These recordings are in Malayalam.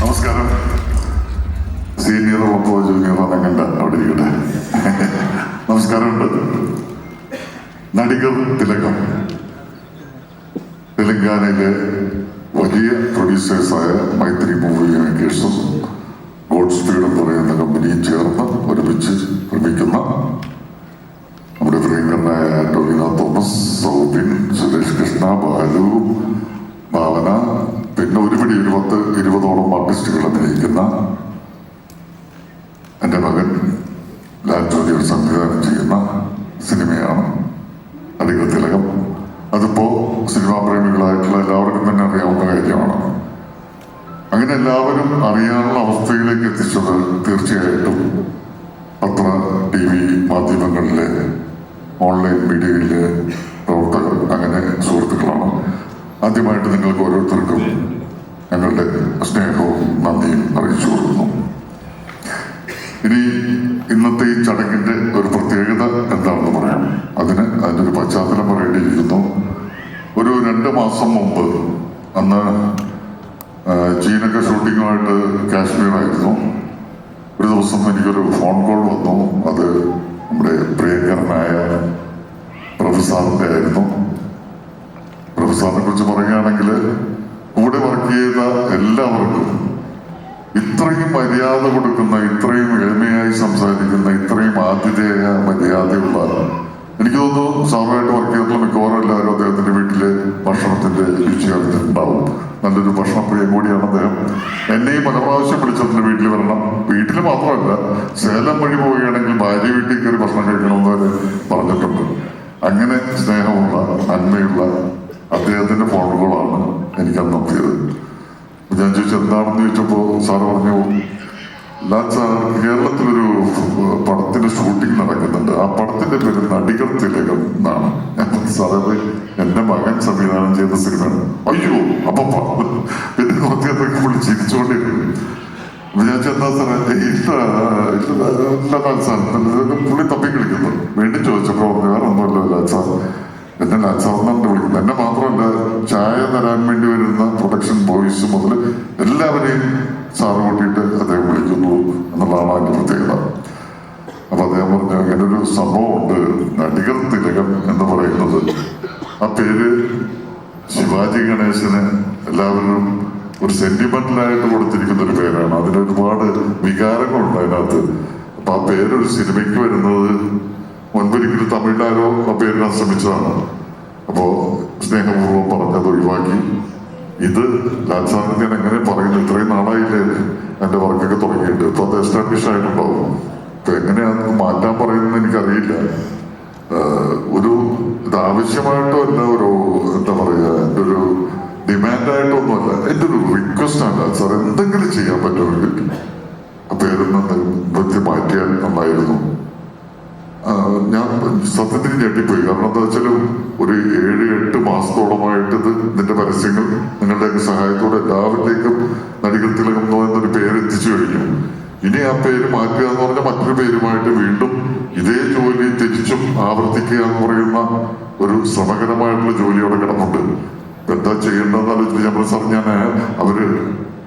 നമസ്കാരം. സീനിയർ ഉള്ളപ്പോ ജൂനിയർ എന്നങ്ങണ്ട അവിടെ ഇരിക്കട്ടെ. നമസ്കാരമുണ്ട് നടികർ തിലകം. തെലങ്കാനയിലെ വലിയ പ്രൊഡ്യൂസേഴ്സായ മൈത്രി മൂവി മേക്കേഴ്സും ഗോഡ് സ്പീഡ് എന്ന് പറയുന്ന കമ്പനിയും ചേർന്ന് ഒരുമിച്ച് നിർമ്മിക്കുന്ന നമ്മുടെ പ്രിയങ്കരനായ ടൊവിനോ തോമസ് സൗബിൻ സുരേഷ് കൃഷ്ണ ബാലു ഭാവന പിന്നെ ഒരുപിടി ഒരു പത്ത് ഇരുപതോളം ആർട്ടിസ്റ്റുകൾ അഭിനയിക്കുന്ന എന്റെ മകൻ ലാൽ ജോലിയിൽ സംവിധാനം ചെയ്യുന്ന സിനിമയാണ് അധിക തിലകം അതിപ്പോ സിനിമാ പ്രേമികളായിട്ടുള്ള എല്ലാവർക്കും തന്നെ അറിയാവുന്ന കാര്യമാണ്. അങ്ങനെ എല്ലാവരും അറിയാനുള്ള അവസ്ഥയിലേക്ക് എത്തിച്ചത് തീർച്ചയായിട്ടും പത്ര ടി വി മാധ്യമങ്ങളിലെ ഓൺലൈൻ മീഡിയയിലെ ആദ്യമായിട്ട് നിങ്ങൾക്ക് ഓരോരുത്തർക്കും ഞങ്ങളുടെ സ്നേഹവും നന്ദിയും അറിയിച്ചു കൊടുക്കുന്നു. ഇനി ഇന്നത്തെ ഈ ചടങ്ങിന്റെ ഒരു പ്രത്യേകത എന്താണെന്ന് പറയാം. അതിന് അതിന്റെ ഒരു പശ്ചാത്തലം പറയേണ്ടിയിരിക്കുന്നു. ഒരു രണ്ട് മാസം മുമ്പ് അന്ന് ചീനൊക്കെ ഷൂട്ടിങ്ങുമായിട്ട് കാശ്മീറായിരുന്നു ഒരു ദിവസം എനിക്കൊരു ഫോൺ കോൾ വന്നു. അത് നമ്മുടെ പ്രിയങ്കരനായ പ്രൊഫസറിന്റെ ആയിരുന്നു. പ്രൊഫസറിനെ കുറിച്ച് പറയുകയാണെങ്കിൽ കൂടെ വർക്ക് ചെയ്ത എല്ലാവർക്കും ഇത്രയും മര്യാദ കൊടുക്കുന്ന ഇത്രയും എളിമയായി സംസാരിക്കുന്ന ഇത്രയും ആതിഥേയ മര്യാദയുള്ള എനിക്ക് തോന്നുന്നു സാറുമായിട്ട് വർക്ക് ചെയ്തിട്ടുള്ള മിക്കവാറും എല്ലാവരും അദ്ദേഹത്തിന്റെ വീട്ടിൽ ഭക്ഷണത്തിന്റെ രുചി അറിഞ്ഞിട്ടുണ്ടാവും നല്ലൊരു ഭക്ഷണപ്രിയം കൂടിയാണ് അദ്ദേഹം. എന്നെയും പല പ്രാവശ്യം വിളിച്ചതിന്റെ വീട്ടിൽ വരണം. വീട്ടിൽ മാത്രമല്ല സേലം വഴി പോവുകയാണെങ്കിൽ ഭാര്യ വീട്ടിൽ കയറി ഭക്ഷണം കഴിക്കണമെന്ന് പറഞ്ഞിട്ടുണ്ട്. അങ്ങനെ സ്നേഹമുള്ള നന്മയുള്ള അദ്ദേഹത്തിന്റെ ഫോണുകളാണ് എനിക്ക് അന്ന് എത്തിയത് ഞാൻ ചോദിച്ചു എന്താണെന്ന് ചോദിച്ചപ്പോ സാറ് പറഞ്ഞു "ലാൽ സാർ കേരളത്തിലൊരു പടത്തിന്റെ ഷൂട്ടിംഗ് നടക്കുന്നുണ്ട്. ആ പടത്തിന്റെ പേര് നടികൾ തിലകം എന്നാണ്. സാറേ എന്റെ മകൻ സംവിധാനം ചെയ്ത സിനിമയാണ്. അയ്യോ അപ്പൊ പിന്നെ കുറച്ചേരൊക്കെ പുള്ളി ചിരിച്ചുകൊണ്ടിരുന്നു ഞാൻ ചെന്നാ സാറേ "ഏയ് ഇല്ല സാർ. പുള്ളി തപ്പി കളിക്കുന്നു വീണ്ടും ചോദിച്ചപ്പോ പറഞ്ഞു വേറെ ഒന്നുമില്ല ലാൽ സാർ. എന്നെ ലാൽസാറിനാണ് വിളിക്കും. എന്നെ മാത്രമല്ല ചായ തരാൻ വേണ്ടി വരുന്ന പ്രൊഡക്ഷൻ ബോയ്സ് മുതൽ എല്ലാവരെയും സാറ് കൂട്ടിയിട്ട് അദ്ദേഹം വിളിക്കുന്നു എന്നുള്ളതാണ് അതിന്റെ പ്രത്യേകത. അപ്പൊ അദ്ദേഹം പറഞ്ഞു അങ്ങനെ ഒരു സംഭവമുണ്ട്. നടികർ തിലകം എന്ന് പറയുന്നത്. ആ പേര് ശിവാജി ഗണേശന് എല്ലാവരും ഒരു സെന്റിമെന്റലായിട്ട് കൊടുത്തിരിക്കുന്ന ഒരു പേരാണ്. അതിന് ഒരുപാട് വികാരങ്ങളുണ്ട് അതിനകത്ത്. അപ്പൊ ആ പേരൊരു സിനിമയ്ക്ക് വരുന്നത് മുൻപൊരിക്കലും തമിഴിലാരോ ആ പേരിടാൻ ശ്രമിച്ചതാണ് അപ്പോ സ്നേഹപൂർവം പറഞ്ഞത് ഒഴിവാക്കി. ഇത് ലാൽസാറിന് ഞാൻ എങ്ങനെ പറയുന്നു? ഇത്രയും നാളായില്ലേ എന്റെ വർക്കൊക്കെ തുടങ്ങിയിട്ട്. ഇപ്പൊ അത് എസ്റ്റാബ്ലിഷ് ആയിട്ടുണ്ടാവും ഇപ്പൊ എങ്ങനെയാണെന്ന് മാറ്റാൻ പറയുന്നത് എനിക്കറിയില്ല. ഒരു ഇത് ആവശ്യമായിട്ടോ അല്ല ഒരു എന്താ പറയാ എന്റെ ഒരു ഡിമാൻഡായിട്ടൊന്നുമല്ല എന്റെ ഒരു റിക്വസ്റ്റ് ആണ്. സാർ എന്തെങ്കിലും ചെയ്യാൻ പറ്റുമെങ്കിൽ ആ പേരൊന്ന് നൃത്യം മാറ്റിയാൽ നന്നായിരുന്നു. ഞാൻ സത്യത്തിൽ ഞെട്ടിപ്പോയി. കാരണം എന്താ വെച്ചാൽ ഒരു ഏഴ് എട്ട് മാസത്തോളമായിട്ട് ഇത് ഇതിന്റെ പരസ്യങ്ങൾ നിങ്ങളുടെ സഹായത്തോടെ എല്ലാവരിലേക്കും നടികൾ തിളങ്ങുന്നു എന്നൊരു പേര് എത്തിച്ചു കഴിഞ്ഞു. ഇനി ആ പേര് മാറ്റുക എന്ന് പറഞ്ഞ മറ്റൊരു പേരുമായിട്ട് വീണ്ടും ഇതേ ജോലി തിരിച്ചും ആവർത്തിക്കുക എന്ന് പറയുന്ന ഒരു ശ്രമകരമായിട്ടുള്ള ജോലി അവിടെ കിടന്നുണ്ട് എന്താ ചെയ്യേണ്ടതെന്ന് ആലോചിച്ച് ഞാൻ സാർ ഞാൻ അവർ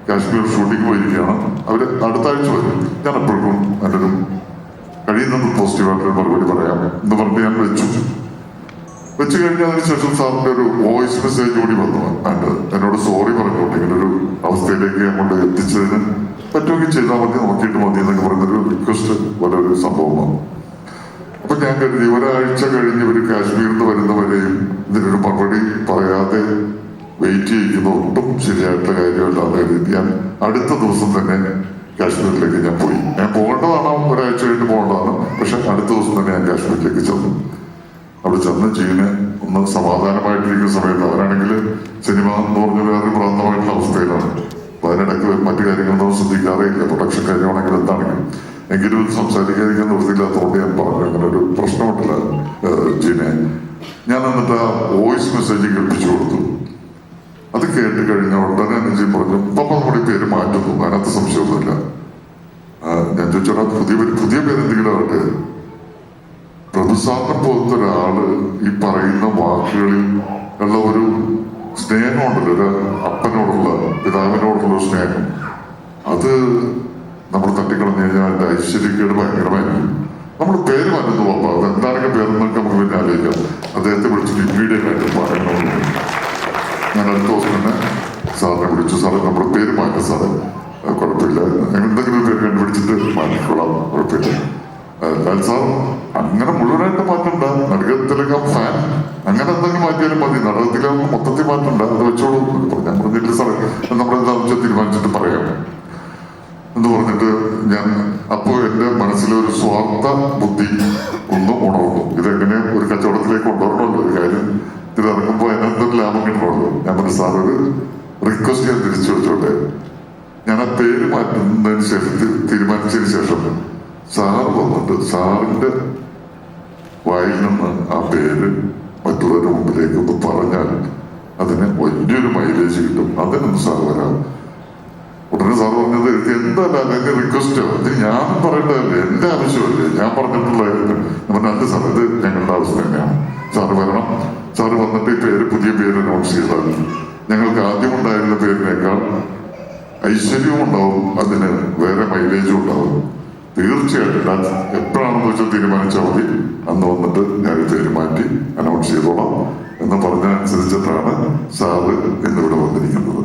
കാശ്മീർ ഷൂട്ടിങ് പോയിരിക്കുകയാണ്. അവർ അടുത്ത ആഴ്ച വരും. ഞാൻ എപ്പോഴും ഒരു കഴിയുന്നത് പോസിറ്റീവായിട്ടൊരു മറുപടി പറയാം എന്ന് പറഞ്ഞ് ഞാൻ വെച്ചു. വെച്ച് കഴിഞ്ഞ അതിനുശേഷം സാറിന്റെ ഒരു വോയിസ് മെസ്സേജ് കൂടി വന്നു. ആൻഡ് എന്നോട് സോറി പറഞ്ഞോട്ടെ ഇങ്ങനെ ഒരു അവസ്ഥയിലേക്ക് അങ്ങോട്ട് എത്തിച്ചതിന് പറ്റുമെങ്കിൽ ചെയ്താൽ മതി നോക്കിയിട്ട് മതി എന്നൊക്കെ പറയുന്നൊരു റിക്വസ്റ്റ് പോലെ ഒരു സംഭവമാണ് അപ്പൊ ഞാൻ കരുതി ഒരാഴ്ച കഴിഞ്ഞ് ഒരു കാശ്മീരിൽ നിന്ന് വരുന്നവരെയും ഇതിനൊരു മറുപടി പറയാതെ വെയിറ്റ് ചെയ്യിക്കുന്ന. ഒട്ടും ശരിയായിട്ടുള്ള കാര്യമല്ല. എന്ന് കരുതി ഞാൻ അടുത്ത ദിവസം തന്നെ കാശ്മീരിലേക്ക് ഞാൻ പോയി. ഞാൻ പോകേണ്ടതാണ് ഒരാഴ്ച കഴിഞ്ഞ് പോകേണ്ടതാണ്. പക്ഷെ അടുത്ത ദിവസം തന്നെ ഞാൻ കാശ്മീരിലേക്ക് ചെന്നു. അവിടെ ചെന്ന് ജീവന് ഒന്ന് സമാധാനമായിട്ടിരിക്കുന്ന സമയത്ത് അവരാണെങ്കിൽ സിനിമ എന്ന് പറഞ്ഞ വേറെ പ്രാന്തമായിട്ടുള്ള അവസ്ഥയിലാണ്. അപ്പൊ അതിനിടയ്ക്ക് മറ്റു കാര്യങ്ങളൊന്നും ശ്രദ്ധിക്കാറേ ഇല്ല പ്രൊഡക്ഷൻ കാര്യമാണെങ്കിൽ എന്താണെങ്കിലും എങ്കിലും സംസാരിക്കാതിരിക്കാൻ നിർത്തിയില്ലാത്തതുകൊണ്ട് ഞാൻ പറഞ്ഞു. അങ്ങനെ ഒരു പ്രശ്നമുണ്ടല്ല ജീനെ ഞാൻ എന്നിട്ട് ആ വോയിസ് മെസ്സേജ് കേൾപ്പിച്ചു കൊടുത്തു. കേട്ട് കഴിഞ്ഞ ഉടനെ അനുജി പറഞ്ഞു ഇപ്പൊ നമ്മുടെ പേര് മാറ്റുന്നു അതിനകത്ത് സംശയമൊന്നുമില്ല. ഞാൻ ചോദിച്ചോടാ പുതിയ പേര് പുതിയ പേര് എന്തെങ്കിലും ആവട്ടെ പ്രഭുസാറിനെ പോലത്തെ ഒരാൾ ഈ പറയുന്ന വാക്കുകളിൽ ഉള്ള ഒരു സ്നേഹമുണ്ടല്ലോ ഒരു അപ്പനോടുള്ള പിതാവിനോടുള്ള ഒരു സ്നേഹം. അത് നമ്മൾ തട്ടിക്കളഞ്ഞു കഴിഞ്ഞാൽ അതിന്റെ ഐശ്വര്യക്കേട് ഭയങ്കരമായിരിക്കും. നമ്മൾ പേര് മാറ്റുന്നു അപ്പൊ അത് എന്താണെങ്കിൽ പേരെന്നൊക്കെ നമുക്ക് പിന്നെ ആലോചിക്കാം. അദ്ദേഹത്തെ വിളിച്ചിട്ട് ഇമ്മീഡിയറ്റ് ആയിട്ട് പറയണമെന്ന് ഞാൻ അടുത്ത ദിവസം തന്നെ സാറിനെ വിളിച്ചു. സാറ് നമ്മുടെ പേര് മാറ്റി സാറ്. കുഴപ്പമില്ല. എന്തെങ്കിലും പേര് കണ്ടുപിടിച്ചിട്ട് മാറ്റിക്കൊള്ളാം കുഴപ്പമില്ല. ലാൽ സാർ അങ്ങനെ മുഴുവനായിട്ട് മാറ്റണ്ട. നടുകത്തിലൊക്കെ ഫാൻ അങ്ങനെ എന്തെങ്കിലും മാറ്റിയാലും മതി. നാടകത്തിലെ മൊത്തത്തിൽ മാറ്റണ്ട. അത് വെച്ചോളൂ. ഞാൻ പറഞ്ഞില്ല സാറേ. നമ്മളെന്താ വെച്ചാൽ തീരുമാനിച്ചിട്ട് ഇത് എന്തൊരു ലാഭം കിട്ടണമല്ലോ ഞാൻ പറഞ്ഞു സാർ റിക്വസ്റ്റ് ഞാൻ തിരിച്ചു വെച്ചോട്ടെ ഞാൻ ആ പേര് മാറ്റുന്നതിന് ശേഷം തീരുമാനിച്ചതിന് ശേഷം സാർ വന്നിട്ട് സാറിന്റെ വായിൽ നിന്ന് ആ പേര് മറ്റുള്ളവരുടെ മുമ്പിലേക്ക് ഒന്ന് പറഞ്ഞാൽ അതിന് വലിയൊരു മൈലേജ് കിട്ടും. അതിനൊന്ന് സാർ വരാം ഇത് എന്തല്ല എന്റെ റിക്വസ്റ്റോ ഇത് ഞാൻ പറയേണ്ടതല്ലേ എന്റെ ആവശ്യമല്ലേ? ഞാൻ പറഞ്ഞിട്ടുള്ള കാര്യം. ഞാൻ പറഞ്ഞു സാർ ഇത് ഞങ്ങളുടെ ആവശ്യം തന്നെയാണ്. സാറ് വരണം. സാറ് വന്നിട്ട് ഈ പേര് പുതിയ പേര് അനൗൺസ് ചെയ്താൽ ഞങ്ങൾക്ക് ആദ്യം ഉണ്ടായിരുന്ന പേരിനേക്കാൾ ഐശ്വര്യവും ഉണ്ടാവും അതിന് വേറെ മൈലേജും ഉണ്ടാവും. തീർച്ചയായിട്ടും. ഞാൻ എപ്പോഴാണെന്ന് വെച്ചാൽ തീരുമാനിച്ചാൽ മതി. അന്ന് വന്നിട്ട് ഞാൻ പേര് മാറ്റി അനൗൺസ് ചെയ്തോളാം എന്ന് പറഞ്ഞതനുസരിച്ചിട്ടാണ് സാറ് ഇന്നിവിടെ വന്നിരിക്കുന്നത്.